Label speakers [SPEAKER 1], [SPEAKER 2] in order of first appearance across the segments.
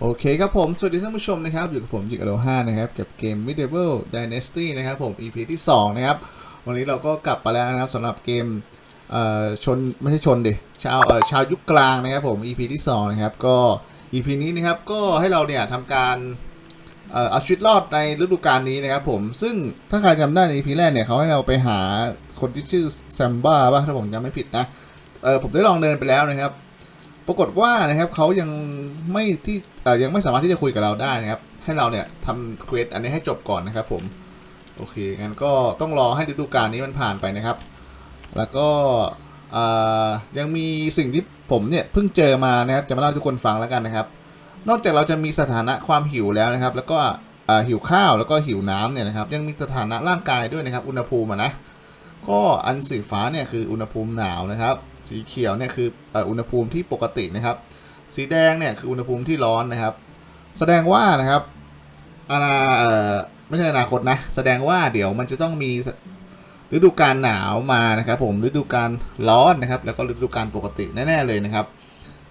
[SPEAKER 1] โอเคครับผม สวัสดีท่านผู้ชมนะครับ อยู่กับผมจิกอโลห้านะครับ กับเกม Medieval Dynasty นะครับผม EP ที่ 2 นะครับ วันนี้เราก็กลับมาแล้วนะครับสำหรับเกมเอ่อชนไม่ใช่ชนดิชาวเอ่อชาวยุคกลางนะครับผม EP ที่ 2 นะครับ ก็ EP นี้นะครับ ก็ให้เราเนี่ยทำการเอ่อเอาชีวิตรอดในฤดูกาลนี้นะครับผม ซึ่งถ้าใครจำได้ใน EP แรกเนี่ยเขาให้เราไปหาคนที่ชื่อแซมบ้าป่ะถ้าผมจำไม่ผิดนะเออผมได้ลองเดินไปแล้วนะครับ ปรากฏว่านะครับเขายังไม่ที่ยังไม่สามารถที่จะคุยกับเราได้นะครับ ให้เราเนี่ยทำเควสอันนี้ให้จบก่อนนะครับผม โอเค งั้นก็ต้องรอให้ฤดูกาลนี้มันผ่านไปนะครับ แล้วก็ยังมีสิ่งที่ผมเนี่ยเพิ่งเจอมานะครับจะมาเล่าทุกคนฟังแล้วกันนะครับ นอกจากเราจะมีสถานะความหิวแล้วนะครับ แล้วก็หิวข้าวแล้วก็หิวน้ำเนี่ยนะครับ ยังมีสถานะร่างกายด้วยนะครับ อุณหภูมิอะนะก็อันสีฟ้าเนี่ยคืออุณหภูมิหนาวนะครับ สีเขียวเนี่ยคืออุณหภูมิที่ปกตินะครับ สีแดงเนี่ยคืออุณหภูมิที่ร้อนนะครับ แสดงว่านะครับอนาไม่ใช่อนาคตนะ แสดงว่าเดี๋ยวมันจะต้องมีฤดูกาลหนาวมานะครับ ผมฤดูกาลร้อนนะครับ แล้วก็ฤดูกาลปกติแน่ๆเลยนะครับ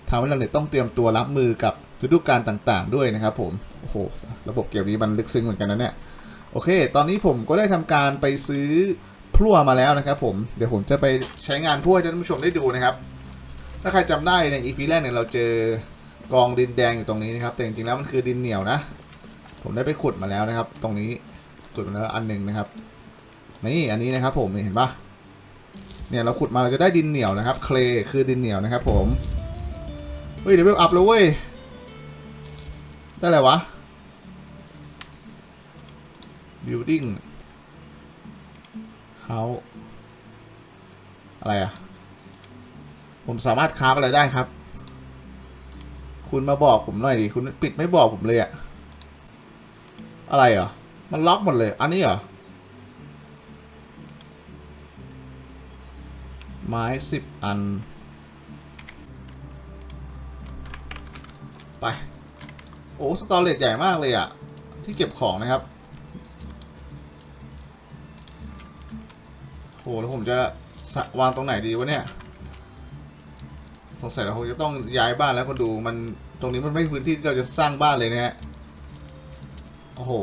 [SPEAKER 1] ทำให้เราเนี่ยต้องเตรียมตัวรับมือกับฤดูกาลต่างๆ ด้วยนะครับ ผมโอ้โหระบบเกมนี้มันลึกซึ้งเหมือนกันนะเนี่ยโอเค ตอนนี้ผมก็ได้ทำการไปซื้อ พลั่วมาแล้วนะครับผมเดี๋ยวผมจะไปใช้งานพลั่วให้ท่านผู้ชมได้ดูนะครับ ถ้าใครจำได้ใน EP แรกเนี่ยเราเจอกองดินแดงอยู่ตรงนี้นะครับ แต่จริงๆแล้วมันคือดินเหนียวนะ ผมได้ไปขุดมาแล้วนะครับ ตรงนี้ขุดมาแล้วอันหนึ่งนะครับนี่อันนี้นะครับผมเห็นปะเนี่ยเราขุดมาเราจะได้ดินเหนียวนะครับ เคลคือดินเหนียวนะครับ ผมเฮ้ยเดี๋ยวอัพแล้วเว้ยได้อะไรวะ building อะไรอะผมสามารถคราฟอะไรได้ครับ คุณมาบอกผมหน่อยดิ คุณปิดไม่บอกผมเลยอะอะไรเหรอ มันล็อกหมดเลย อันนี้เหรอ ไม้สิบอัน ไป โอ้ สตอเรจใหญ่มากเลยอะที่เก็บของนะครับ แล้วผมจะวางตรงไหนดีวะเนี่ย สงสัยเราคงจะต้องย้ายบ้านแล้วคนดูมันตรงนี้มันไม่พื้นที่ที่เราจะสร้างบ้านเลยนะฮะ โอ้โห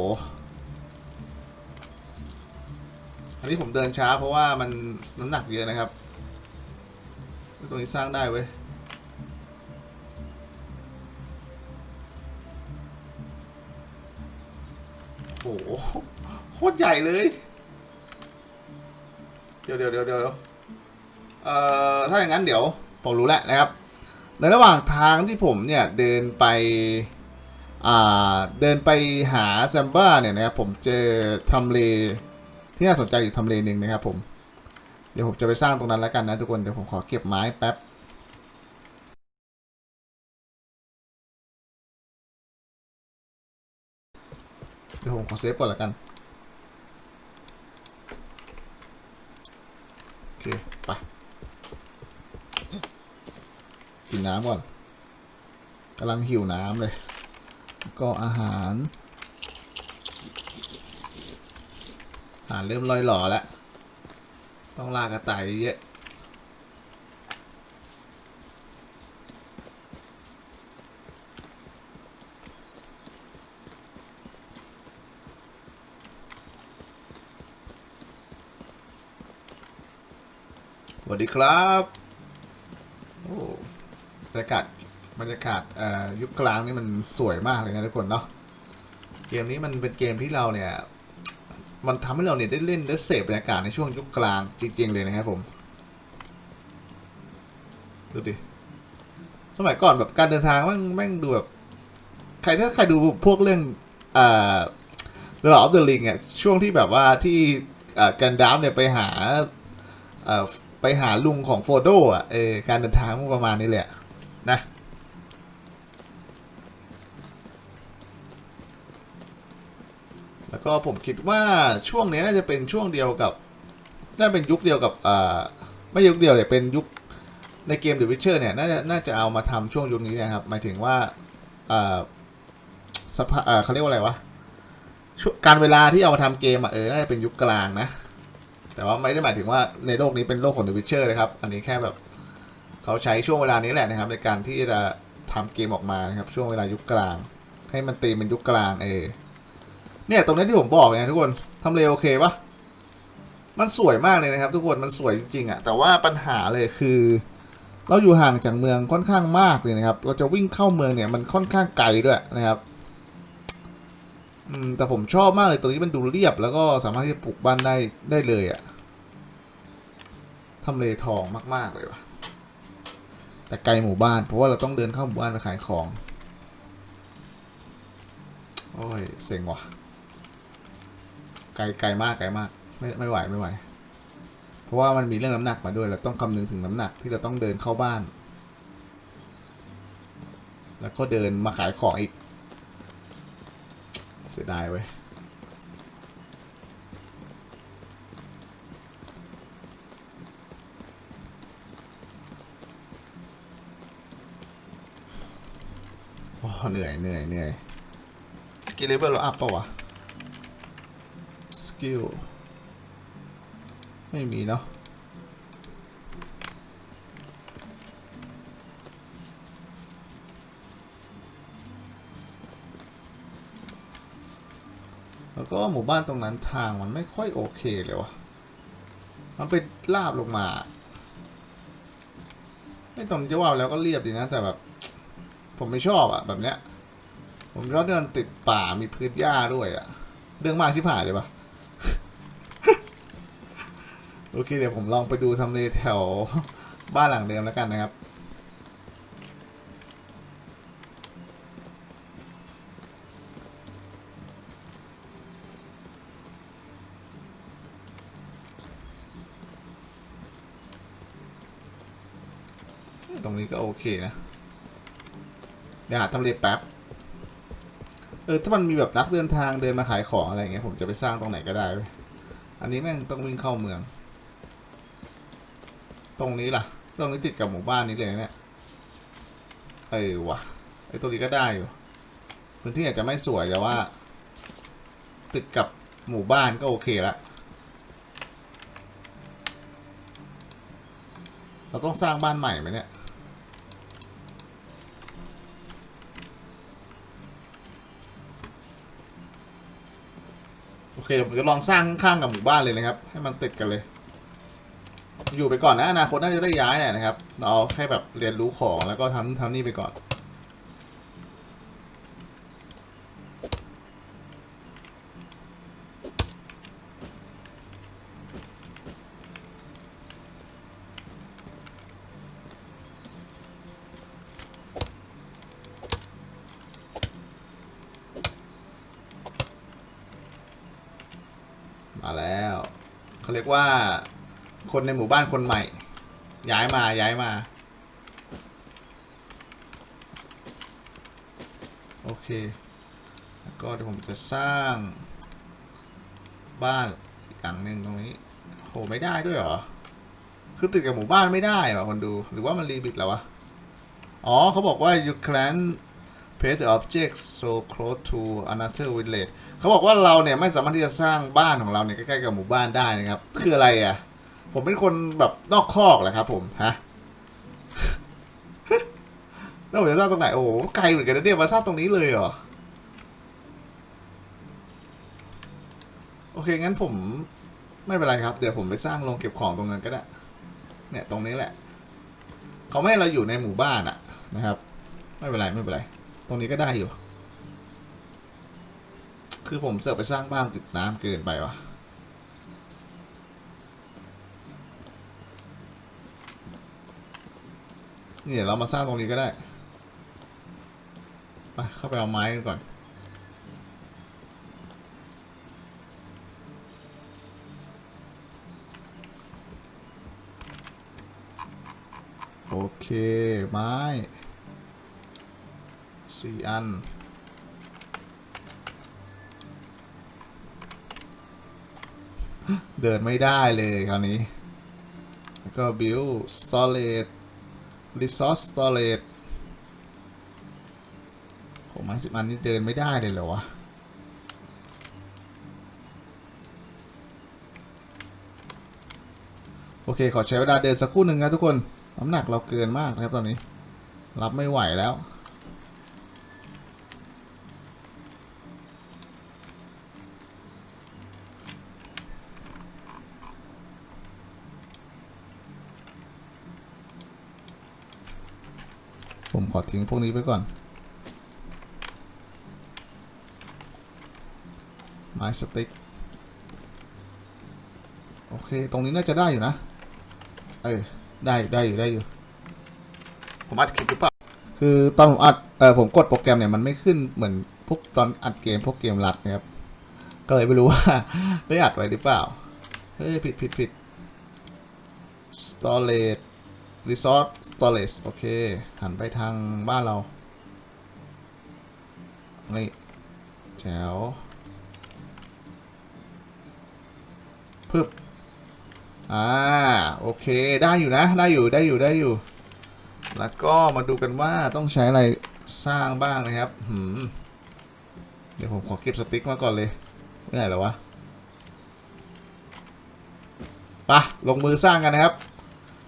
[SPEAKER 1] อันนี้ผมเดินช้าเพราะว่ามันน้ำหนักเยอะนะครับ ตรงนี้สร้างได้เว้ยโอ้โห โคตรใหญ่เลย ดี๋ยวเดี๋ยวเดี๋ยวเดี๋ยวเอ่อถ้าอย่างนั้นเดี๋ยวผมรู้แล้วนะครับ ในระหว่างทางที่ผมเนี่ยเดินไปอ่าเดินไปหาแซมบ้าเนี่ยนะครับผมเจอทำเลที่น่าสนใจอยู่ทำเลหนึ่งนะครับผมเดี๋ยวผมจะไปสร้างตรงนั้นแล้วกันนะทุกคนเดี๋ยวผมขอเก็บไม้แป๊บเดี๋ยวผมขอเซฟก่อนแล้วกัน โอ เค ไป กินน้ำก่อนกำลังหิวน้ำเลย ก็อาหาร อาหารเริ่มลอยหล่อแล้ว ต้องลากกระต่ายเยอะ วัสดีครับโอ้บรรยากาศบรรยากาศยุคกลางนี่มันสวยมากเลยนะทุกคนเนาะเกมนี้มันเป็นเกมที่เราเนี่ย มันทำให้เราเนี่ยได้เล่นได้เสพบรรยากาศในช่วงยุคกลางจริง ๆ เลยนะครับผมดูดิสมัยก่อนแบบการเดินทางแม่งแม่งดูแบบใครถ้าใครดูพวกเรื่องเอ่อ The Lord of the Ring อะช่วงที่แบบว่าที่เอ่อกันดามเนี่ยไปหาเอ่อ ไปหาลุงของโฟโดอะเออการเดินทางประมาณนี้แหละนะแล้วก็ผมคิดว่าช่วงนี้น่าจะเป็นช่วงเดียวกับน่าเป็นยุคเดียวกับอ่าไม่ยุคเดียวเลยเป็นยุคในเกม The Witcher เนี่ยน่าจะน่าจะเอามาทำช่วงยุคนี้นะครับ หมายถึงว่าอ่าสภาอ่าเขาเรียกว่าอะไรวะการเวลาที่เอามาทำเกมอะเออน่าจะเป็นยุคกลางนะ แต่ว่าไม่ได้หมายถึงว่าในโลกนี้เป็นโลกของ The Witcher นะครับ อันนี้แค่แบบเขาใช้ช่วงเวลานี้แหละนะครับ ในการที่จะทำเกมออกมานะครับ ช่วงเวลายุคกลาง ให้มันตีเป็นยุคกลางเอเนี่ยตรงนี้ที่ผมบอกเนี่ยทุกคนทำเลโอเคปะมันสวยมากเลยนะครับ ทุกคนมันสวยจริงๆอะแต่ว่าปัญหาเลยคือ เราอยู่ห่างจากเมืองค่อนข้างมากเลยนะครับ เราจะวิ่งเข้าเมืองเนี่ยมันค่อนข้างไกลด้วยนะครับ อืมแต่ผมชอบมากเลยตรงนี้มันดูเรียบแล้วก็สามารถที่จะปลูกบ้านได้ได้เลยอะทำเลทองมาก ๆ เลยวะแต่ไกลหมู่บ้าน เพราะว่าเราต้องเดินเข้าหมู่บ้านไปขายของ โอ้ยเซ็งว่ะ ไกลไกลมากไกลมาก ไม่ไม่ไหวไม่ไหว เพราะว่ามันมีเรื่องน้ำหนักมาด้วย เราต้องคำนึงถึงน้ำหนักที่เราต้องเดินเข้าบ้าน แล้วก็เดินมาขายของอีก สียดายเว้ยโอ้เหนื่อยเหนื่อยเหนื่อยกี่เลเวลเราอัพปะวะ สกิล ไม่มีเนาะ แล้วก็หมู่บ้านตรงนั้นทางมันไม่ค่อยโอเคเลยวะมันเป็นลาบลงมา ไม่ตรงจะว่าแล้วก็เรียบดีนะ แต่แบบ ผมไม่ชอบอะแบบเนี้ย ผมชอบที่มันติดป่ามีพื้นหญ้าด้วยอะเรื่องมากชิบหายเลยปะโอเคเดี๋ยวผมลองไปดูทำเลแถวบ้านหลังเดิมแล้วกันนะครับ ก็โอเคนะ เดี๋ยวหาทำเลแป๊บ เออ ถ้ามันมีแบบนักเดินทางเดินมาขายของอะไรเงี้ยผมจะไปสร้างตรงไหนก็ได้เว้ยอันนี้แม่งต้องวิ่งเข้าเมือง ตรงนี้ล่ะ ตรงนี้ติดกับหมู่บ้านนี้เลยนะเนี่ยเออว่ะไอตัวนี้ก็ได้อยู่พื้นที่อาจจะไม่สวยแต่ว่า ติดกับหมู่บ้านก็โอเคละเราต้องสร้างบ้านใหม่ไหมเนี่ย เคเดี๋ยวผมจะลองสร้างข้างๆกับหมู่บ้านเลยนะครับ ให้มันติดกันเลย อยู่ไปก่อนนะอนาคตน่าจะได้ย้ายแหละนะครับ เราแค่แบบเรียนรู้ของแล้วก็ทำทำนี่ไปก่อน รียกว่า คนในหมู่บ้านคนใหม่ ย้ายมาย้ายมา โอเค แล้วก็เดี๋ยวผมจะสร้างบ้านอีกหลังหนึ่งตรงนี้โหไม่ได้ด้วยเหรอ คือติดกับหมู่บ้านไม่ได้เหรอคนดู หรือว่ามันรีบิตแล้ววะ อ๋อเขาบอกว่า you can place the object so close to another village เขาบอกว่าเราเนี่ยไม่สามารถที่จะสร้างบ้านของเราเนี่ยใกล้ๆกับหมู่บ้านได้นะครับ คืออะไรอะ ผมเป็นคนแบบนอกคอกแหละครับผมฮะแล้วผมจะสร้างตรงไหน โอ้โหไกลเหมือนกันนะเนี่ยมาสร้างตรงนี้เลยเหรอ โอเค งั้นผมไม่เป็นไรครับ เดี๋ยวผมไปสร้างโรงเก็บของตรงนั้นก็ได้ เนี่ยตรงนี้แหละ เขาไม่ให้เราอยู่ในหมู่บ้านอะนะครับ ไม่เป็นไร ไม่เป็นไร ตรงนี้ก็ได้อยู่ คือผมเสือกไปสร้างบ้านติดน้ำเกินไปวะเนี่ยเรามาสร้างตรงนี้ก็ได้ ไปเข้าไปเอาไม้กันก่อน โอเค ไม้ สี่อัน เดินไม่ได้เลยคราวนี้ แล้วก็ build storage resource storage โหไม้สิบอันนี้เดินไม่ได้เลยเหรอวะโอเค ขอใช้เวลาเดินสักครู่หนึ่งนะทุกคน น้ำหนักเราเกินมากนะครับตอนนี้ รับไม่ไหวแล้ว มขอทิ้งพวกนี้ไปก่อน ไม้สติ๊กโอเค ตรงนี้น่าจะได้อยู่นะ เออ ได้ได้อยู่ได้อยู่ ผมอัดคลิปหรือเปล่า คือตอนผมอัด เออผมกดโปรแกรมเนี่ยมันไม่ขึ้นเหมือนพวกตอนอัดเกมพวกเกมรัดนะครับ ก็เลยไม่รู้ว่าได้อัดไว้หรือเปล่า เฮ้ยผิดผิดผิด storage resource storage โอเค หันไปทางบ้านเรา นี่แจ๋วพึบอ่า โอเค ได้อยู่นะ ได้อยู่ ได้อยู่ ได้อยู่ แล้วก็มาดูกันว่าต้องใช้อะไรสร้างบ้างนะครับหืมเดี๋ยวผมขอเก็บสติ๊กมาก่อนเลย ไม่ไหนแล้วะไปะลงมือสร้างกันนะครับ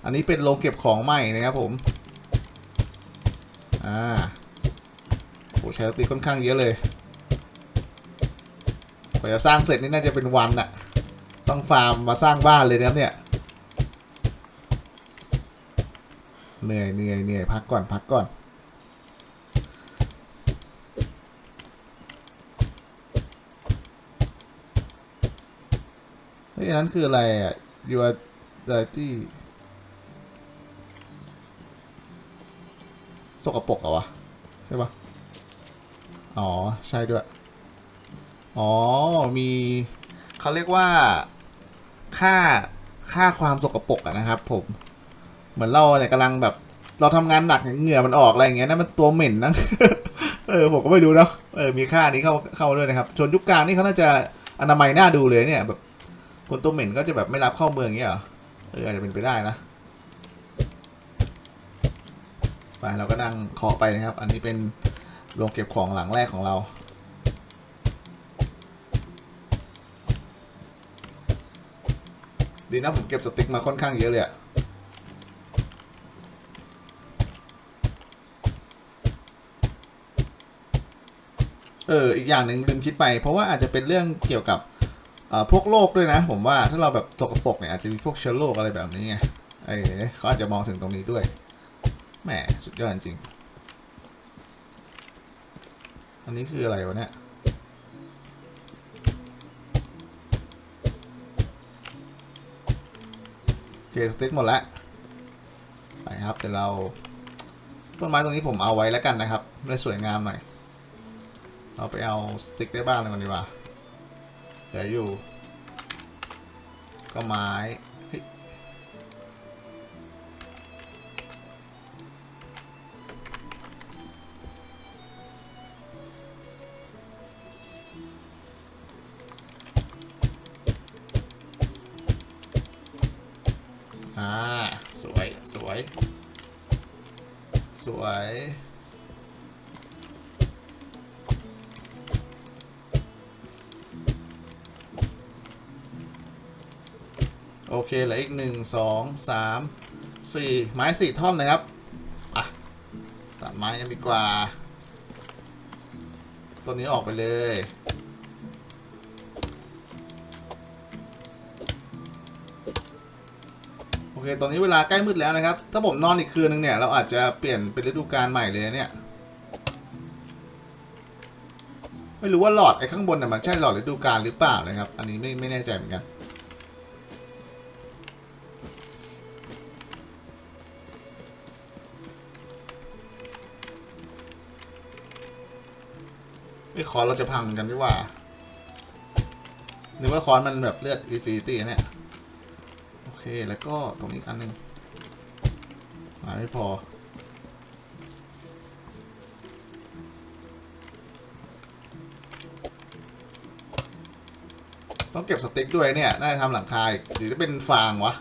[SPEAKER 1] อันนี้เป็นโรงเก็บของใหม่นะครับผม อ่าโหใช้สติ๊กค่อนข้างเยอะเลยกว่าจะสร้างเสร็จนี่น่าจะเป็นวันอะต้องฟาร์มมาสร้างบ้านเลยนะครับเนี่ย เหนื่อยเหนื่อยเหนื่อยพักก่อนพักก่อนเฮ้ยอันนั้นคืออะไรอะ your dirty สกปรกเหรอวะ ใช่ปะอ๋อ ใช่ด้วย อ๋อ มีเขาเรียกว่า ค่า ค่าความสกปรกอะนะครับ ผม เหมือนเราเนี่ยกำลังแบบ เราทำงานหนักเหงื่อมันออกอะไรอย่างเงี้ยนั่นมันตัวเหม็นนะเออผมก็ไม่รู้เนาะเออมีค่านี้เข้าเข้าด้วยนะครับชนยุคกลางนี่เขาน่าจะอนามัยน่าดูเลยเนี่ยแบบคนตัวเหม็นก็จะแบบไม่รับเข้าเมืองอย่างเงี้ยเหรอเอออาจจะเป็นไปได้นะ ไปเราก็นั่งเคาะไปนะครับ อันนี้เป็นโรงเก็บของหลังแรกของเรา ดีนะผมเก็บสติ๊กมาค่อนข้างเยอะเลยอะเอออีกอย่างหนึ่งลืมคิดไป เพราะว่าอาจจะเป็นเรื่องเกี่ยวกับพวกโรคด้วยนะ ผมว่าถ้าเราแบบสกปรกเนี่ยอาจจะมีพวกเชื้อโรคอะไรแบบนี้ไงไอ้เขาอาจจะมองถึงตรงนี้ด้วย แหมสุดยอดจริง อันนี้คืออะไรวะเนี่ย โอเค สติ๊กหมดแล้ว ไปครับเดี๋ยวเรา ต้นไม้ตรงนี้ผมเอาไว้แล้วกันนะครับได้สวยงามหน่อย เราไปเอาสติ๊กได้บ้างเลยก่อนดีกว่าเหลืออยู่ ก็ไม้ เคเหลืออีกหนึ่งสองสามสี่ไม้สี่ท่อนนะครับอะตัดไม้กันดีกว่าต้นนี้ออกไปเลยโอเค ตอนนี้เวลาใกล้มืดแล้วนะครับ ถ้าผมนอนอีกคืนนึงเนี่ย เราอาจจะเปลี่ยนเป็นฤดูกาลใหม่เลยเนี่ย ไม่รู้ว่าหลอดไอ้ข้างบนน่ะมันใช่หลอดฤดูกาลหรือเปล่านะครับ อันนี้ไม่ไม่แน่ใจเหมือนกัน ไม่คอนเราจะพังกันดีกว่านึกว่าคอนมันแบบเลือดอินฟินิตี้เนี่ย โอเค แล้วก็ตรงนี้อันหนึงมาไม่พอ ต้องเก็บสติ๊กด้วยเนี่ยน่าจะทำหลังคาอีกหรือจะเป็นฟางวะ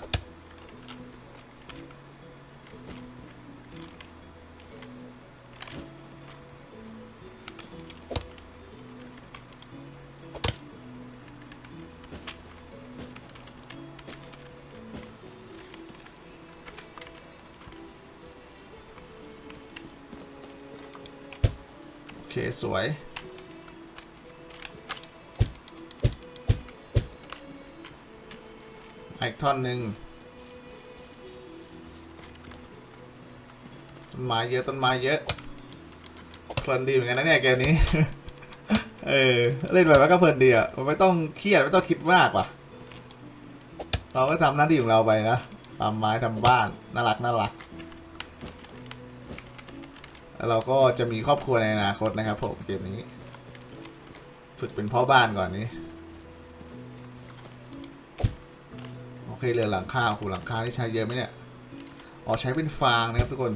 [SPEAKER 1] สวย อีกท่อนหนึ่งต้นไม้เยอะต้นไม้เยอะเพลินดีเหมือนกันนะเนี่ยเกมนี้ เออ เล่นไปมันก็เพลินดีอะมันไม่ต้องเครียดไม่ต้องคิดมากว่ะ เราก็ทำหน้าที่ของเราไปนะทำไม้ทำบ้านน่ารักน่ารัก แล้วเราก็จะมีครอบครัวในอนาคตนะครับผมเกมนี้ ฝึกเป็นพ่อบ้านก่อนนี้ โอเคเรือหลังคาโอ้โหลังคาที่ใช้เยอะไหมเนี่ยอ๋อใช้เป็นฟางนะครับทุกคน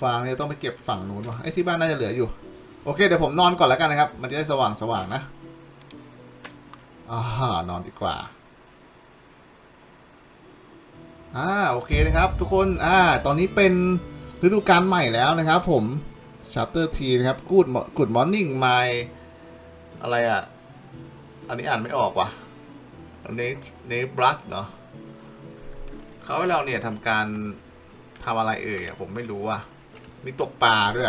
[SPEAKER 1] ฟางเนี่ยต้องไปเก็บฝั่งนู้นวะไอ้ที่บ้านน่าจะเหลืออยู่ โอเคเดี๋ยวผมนอนก่อนแล้วกันนะครับ มันจะได้สว่างสว่างๆนะอ่านอนดีกว่า อ่าโอเคนะครับ ทุกคนอ่าตอนนี้เป็นฤดูกาลใหม่แล้วนะครับผม chapter T นะครับ good good morning my อะไรอะ อันนี้อ่านไม่ออกว่ะเนเนบรัสเนาะเขาให้เราเนี่ยทำการทำอะไรเอ่ยอะผมไม่รู้อะมีตกปลาด้วย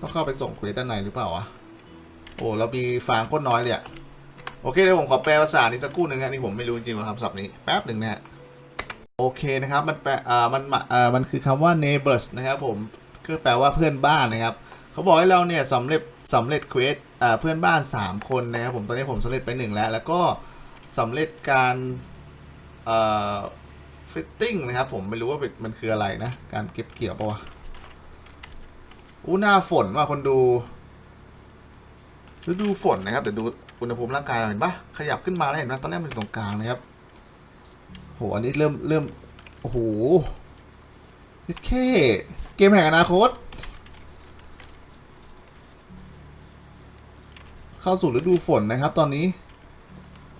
[SPEAKER 1] ต้องเข้าไปส่งควสด้านในหรือเปล่าวะโอ้เรามีฟางโคตรน้อยเลยอะ โอเคเดี๋ยวผมขอแปลภาษานี้สักครู่หนึ่งนะนี่ผมไม่รู้จริงๆว่าคำศัพท์นี้แป๊บหนึ่งนะฮะโอเคนะครับมันแปลอ่ามันอ่ามันคือคำว่า neighbors นะครับผมก็แปลว่าเพื่อนบ้านนะครับเขาบอกให้เราเนี่ยสำเร็จสำเร็จเควสอ่าเพื่อนบ้าน 3 คนนะครับผมตอนนี้ผมสำเร็จไปหนึ่งแล้ว แล้วก็สำเร็จการเอ่อฟิตติ้งนะครับผมไม่รู้ว่ามันคืออะไรนะ การเก็บเกี่ยวปะวะอู้หน้าฝนว่ะคนดูฤดูฝนนะครับเดี๋ยวดู อุณหภูมิร่างกายเราเห็นปะขยับขึ้นมาแล้วเห็นไหมตอนแรกมันอยู่ตรงกลางนะครับโหอันนี้เริ่มเริ่มโอ้โหแค่เกมแห่งอนาคต เข้าสู่ฤดูฝนนะครับ ตอนนี้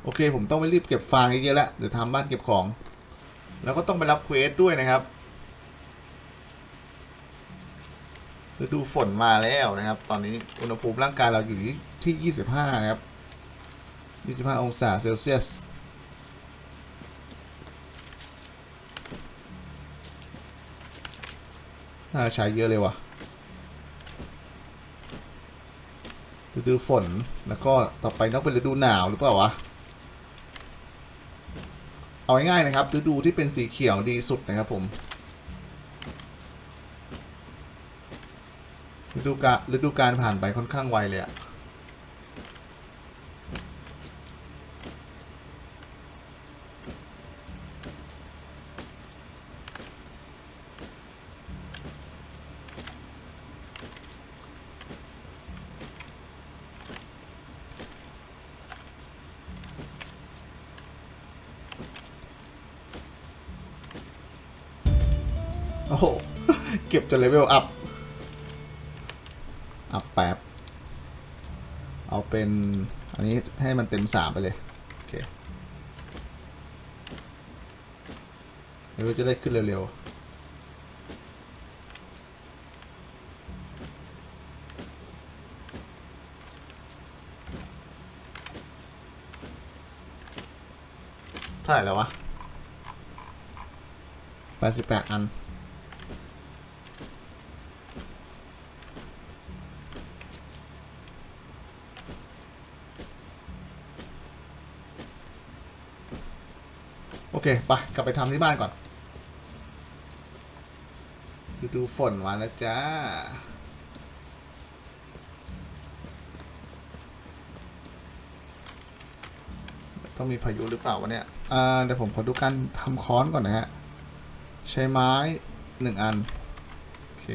[SPEAKER 1] โอเค ผมต้องไปรีบเก็บฟางเยอะๆแล้วเดี๋ยวทำบ้านเก็บของ แล้วก็ต้องไปรับเควสด้วยนะครับฤดูฝนมาแล้วนะครับ ตอนนี้อุณหภูมิร่างกายเราอยู่ที่ 25 นะครับ 25 องศาเซลเซียสน่าใช้เยอะเลยว่ะฤดูฝน แล้วก็ต่อไปต้องเป็นฤดูหนาวหรือเปล่าวะ เอาง่ายๆนะครับฤดูที่เป็นสีเขียวดีสุดนะครับผมฤดูกาลฤดูการผ่านไปค่อนข้างไวเลยอะ อ้โห เก็บจนเลเวลอัพ อัพแป๊บ เอาเป็น อันนี้ให้มันเต็มสามไปเลย โอเคเดี๋ยวจะได้ขึ้นเร็วๆเท่าไหร่แล้ววะแปดสิบแปดอัน เคไปกลับไปทำที่บ้านก่อนฤดูฝนมาแล้วจ้า ต้องมีพายุหรือเปล่าวะเนี่ยอ่าเดี๋ยวผมขอดูการทำค้อนก่อนนะฮะ ใช้ไม้หนึ่งอัน โอเค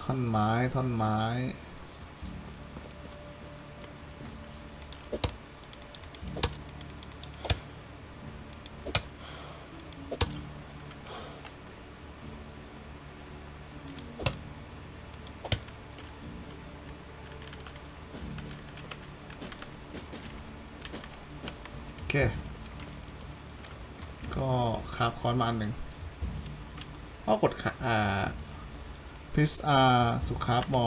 [SPEAKER 1] ท่อนไม้ท่อนไม้ เค ก็คราบคอนมาอันหนึ่งก็กดค่ะอ่าพิสอาถูกคราฟมอ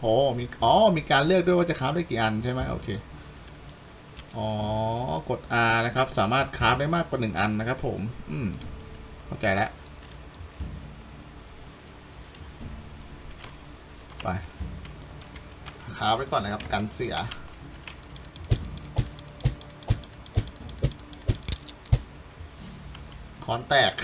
[SPEAKER 1] โอ้มีอ๋อ มีการเลือกด้วยว่าจะคราฟได้กี่อันใช่ไหมโอเค อ๋อ กด R นะครับ สามารถคราฟได้มากกว่าหนึ่งอันนะครับผม อืม เข้าใจแล้ว ไปค้าไว้ก่อนนะครับ กันเสีย คอนแตก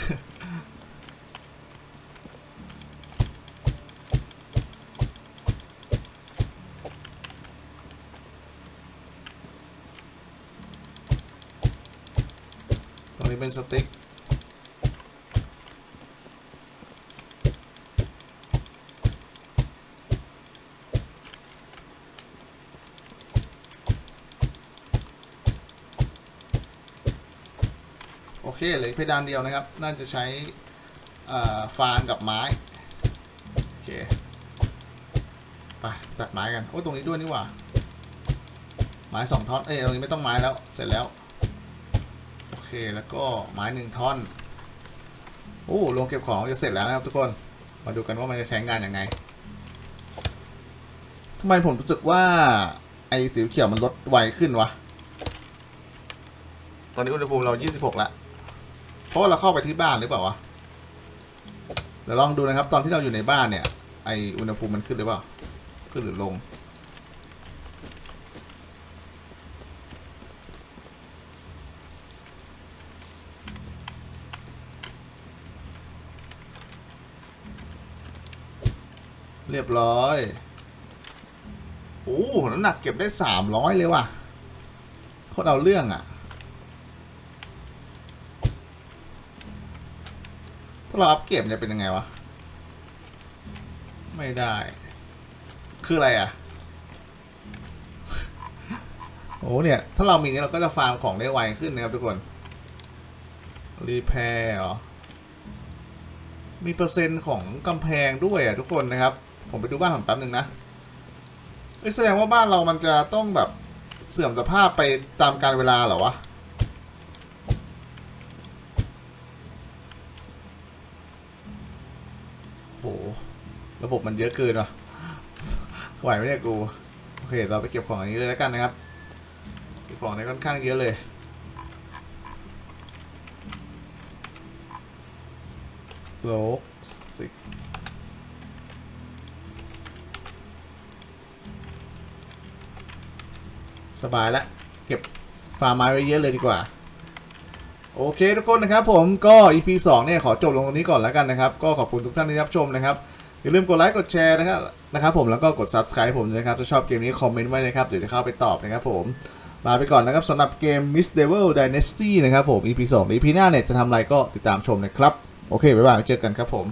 [SPEAKER 1] ตรงนี้เป็นสติ๊ก เคเหลือเพดานเดียวนะครับ น่าจะใช้ฟางกับไม้ โอเค ไปตัดไม้กัน โอ้ตรงนี้ด้วยนี่หว่า ไม้สองท่อน เอ้ยตรงนี้ไม่ต้องไม้แล้ว เสร็จแล้ว โอเค แล้วก็ไม้หนึ่งท่อน โอ้ลงเก็บของจะเสร็จแล้วนะครับทุกคน มาดูกันว่ามันจะใช้งานยังไงทำไมผมรู้สึกว่า ไอ้สีเขียวมันลดไวขึ้นวะ ตอนนี้อุณหภูมิเรา 26 แล้ว เพราะว่าเราเข้าไปที่บ้านหรือเปล่าวะเดี๋ยวลองดูนะครับ ตอนที่เราอยู่ในบ้านเนี่ย ไออุณหภูมิมันขึ้นหรือเปล่า ขึ้นหรือลง เรียบร้อยโอ้โหน้ำหนักเก็บได้สามร้อยเลยว่ะโคตรเอาเรื่องอะ ถ้าเราอัพเก็บจะเป็นยังไงวะ ไม่ได้ คืออะไรอะ โอ้เนี่ย ถ้าเรามีนี้เราก็จะฟาร์มของได้ไวขึ้นนะครับทุกคน รีแพร์เหรอ มีเปอร์เซ็นต์ของกำแพงด้วยอะทุกคนนะครับ ผมไปดูบ้านผมแป๊บหนึ่งนะแสดงว่าบ้านเรามันจะต้องแบบเสื่อมสภาพไปตามการเวลาเหรอวะ ระบบมันเยอะเกินว่ะไหวไหมเนี่ยกูโอเคเราไปเก็บของอันนี้เลยแล้วกันนะครับเก็บของในค่อนข้างเยอะเลยโลสติกสบายแล้วเก็บฟาร์มไม้ไว้เยอะเลยดีกว่าโอเคทุกคนนะครับผมก็ EP 2เนี่ยขอจบลงตรงนี้ก่อนแล้วกันนะครับ ก็ขอบคุณทุกท่านที่รับชมนะครับ อย่าลืมกดไลค์กดแชร์นะครับนะครับผมแล้วก็กด Subscribe ผมนะครับถ้าชอบเกมนี้คอมเมนต์ไว้นะครับเดี๋ยวจะเข้าไปตอบนะครับผมลาไปก่อนนะครับสำหรับเกม Miss Devil Dynasty นะครับผม EP 2 EP หน้าเนี่ยจะทำอะไรก็ติดตามชมนะครับ โอเค บ๊ายบายเจอกันครับผม